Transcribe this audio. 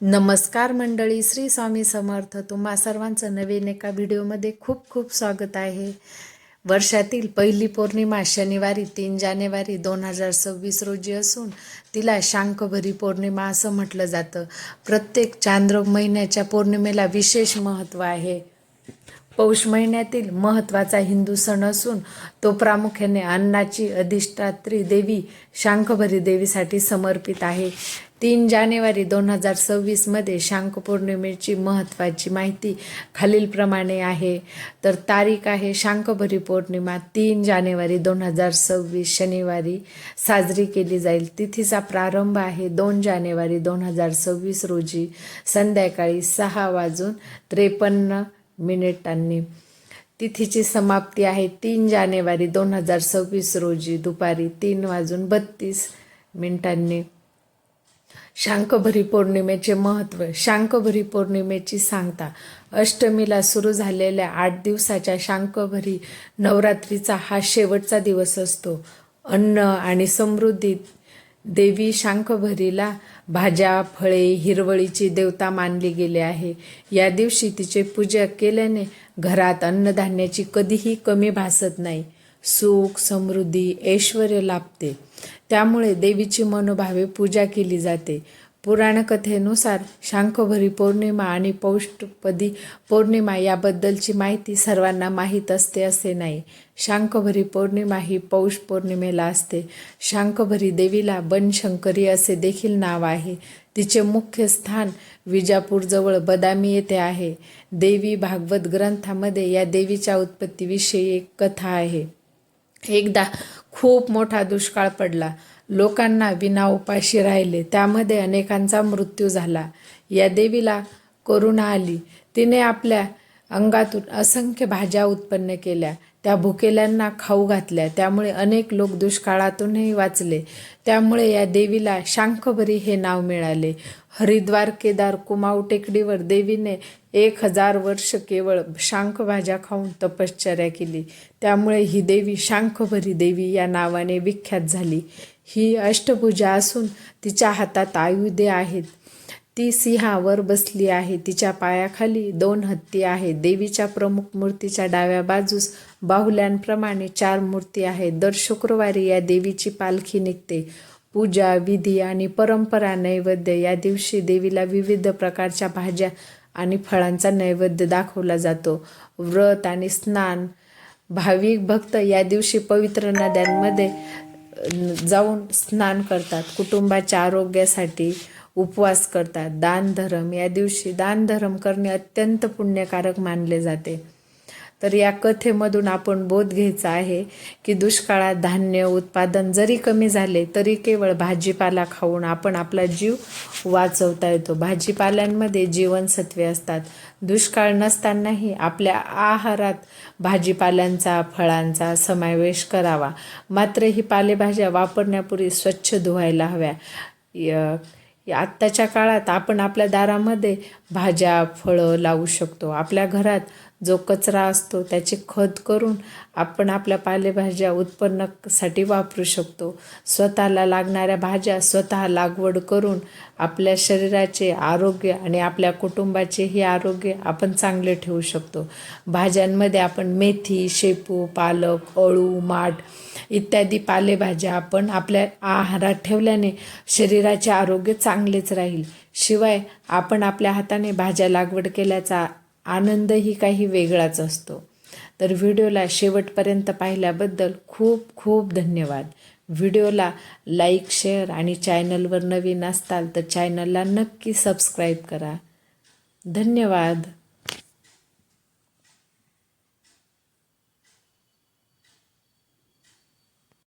नमस्कार मंडळी श्री स्वामी समर्थ. तुम्हा सर्वांचं नवीन एका व्हिडिओमध्ये खूप खूप स्वागत आहे. वर्षातील पहिली पौर्णिमा शनिवारी तीन जानेवारी दोन हजार सव्वीस रोजी असून तिला शांकभरी पौर्णिमा असं म्हटलं जातं. प्रत्येक चांद्र महिन्याच्या पौर्णिमेला विशेष महत्त्व आहे. पौष महिन्यातील महत्त्वाचा हिंदू सण असून तो प्रामुख्याने अन्नाची अधिष्ठात्री देवी शांखभरी देवीसाठी समर्पित आहे. तीन जानेवारी दोन हजार सव्वीसमध्ये शांख पौर्णिमेची महत्त्वाची माहिती खालीलप्रमाणे आहे. तर तारीख आहे शांखभरी पौर्णिमा. तीन जानेवारी दोन हजार सव्वीस शनिवारी साजरी केली जाईल. तिथीचा प्रारंभ आहे दोन जानेवारी दोन हजार सव्वीस रोजी संध्याकाळी सहा वाजून त्रेपन्न मिनिटांनी तिथीची समाप्ती आहे तीन जानेवारी दोन हजार सव्वीस रोजी दुपारी तीन वाजून बत्तीस मिनिटांनी. शांकभरी पौर्णिमेचे महत्त्व शांकभरी पौर्णिमेची सांगता. अष्टमीला सुरू झालेल्या आठ दिवसाच्या शांकभरी नवरात्रीचा हा शेवटचा दिवस असतो. अन्न आणि समृद्धी देवी शांखभरीला भाज्या फळे हिरवळीची देवता मानली गेली आहे. या दिवशी तिचे पूजा केल्याने घरात अन्नधान्याची कधीही कमी भासत नाही. सुख समृद्धी ऐश्वर लाभते. त्यामुळे देवीची मनोभावे पूजा केली जाते. पुराणकथेनुसार शांखभरी पौर्णिमा आणि पौष्टपदी पौर्णिमा याबद्दलची माहिती सर्वांना माहीत असते असे नाही. शांखभरी पौर्णिमा ही पौष पौर्णिमेला असते. शांखभरी देवीला बनशंकरी असे देखील नाव आहे. तिचे मुख्य स्थान विजापूरजवळ बदामी येथे आहे. देवी भागवत ग्रंथामध्ये या देवीच्या उत्पत्तीविषयी एक कथा आहे. एकदा खूप मोठा दुष्काळ पडला. लोकांना विना उपाशी राहिले. त्यामध्ये अनेकांचा मृत्यू झाला. या देवीला करुणा आली. तिने आपल्या अंगातून असंख्य भाज्या उत्पन्न केल्या. त्या भुकेल्यांना खाऊ घातल्या. त्यामुळे अनेक लोक दुष्काळातूनही वाचले. त्यामुळे या देवीला शांखभरी हे नाव मिळाले. हरिद्वार केदार कुमाऊ टेकडीवर देवीने एक हजार वर्ष केवळ शांख भाज्या खाऊन तपश्चर्या केली. त्यामुळे ही देवी शांखभरी देवी या नावाने विख्यात झाली. ही अष्टभुजा असून तिच्या हातात आयुधे आहेत. ती सिंहावर बसली आहे. तिच्या पायाखाली दोन हत्ती आहेत. देवीच्या प्रमुख मूर्तीच्या डाव्या बाजूस बाहुल्यांप्रमाणे चार मूर्ती आहेत. दर शुक्रवारी या देवीची पालखी निघते. पूजा विधी आणि परंपरा नैवेद्य या दिवशी देवीला विविध प्रकारच्या भाज्या आणि फळांचा नैवेद्य दाखवला जातो. व्रत आणि स्नान. भाविक भक्त या दिवशी पवित्र नद्यांमध्ये जाऊन स्नान करतात. कुटुंबाच्या आरोग्यासाठी उपवास करतात. दानधर्म या दिवशी दानधर्म करणे अत्यंत पुण्यकारक मानले जाते. तर या कथेमधून आपण बोध घ्यायचा आहे की दुष्काळात धान्य उत्पादन जरी कमी झाले तरी केवळ भाजीपाला खाऊन आपण आपला जीव वाचवता येतो. भाजीपाल्यांमध्ये जीवनसत्वे असतात. दुष्काळ नसतानाही आपल्या आहारात भाजीपाल्यांचा फळांचा समावेश करावा. मात्र ही पालेभाज्या वापरण्यापूर्वी स्वच्छ धुवायला हव्या. आत्ताच्या काळात आपण आपल्या दारामध्ये भाज्या फळं लावू शकतो. आपल्या घरात जो कचरा असतो त्याचे खत करून आपण आपल्या पालेभाज्या उत्पन्नासाठी वापरू शकतो. स्वतःला लागणाऱ्या भाज्या स्वतः लागवड करून आपल्या शरीराचे आरोग्य आणि आपल्या कुटुंबाचेही आरोग्य आपण चांगले ठेवू शकतो. भाज्यांमध्ये आपण मेथी शेपू पालक अळू माठ इत्यादी पालेभाज्या आपण आपल्या आहारात ठेवल्याने शरीराचे आरोग्य चांगलेच राहील. शिवाय आपण आपल्या हाताने भाज्या लागवड केल्याचा आनंदही काही वेगळाच असतो. तर व्हिडिओला शेवटपर्यंत पाहिल्याबद्दल खूप खूप धन्यवाद. व्हिडिओला लाईक शेअर आणि चॅनलवर नवीन असताल तर चॅनलला नक्की सबस्क्राईब करा. धन्यवाद.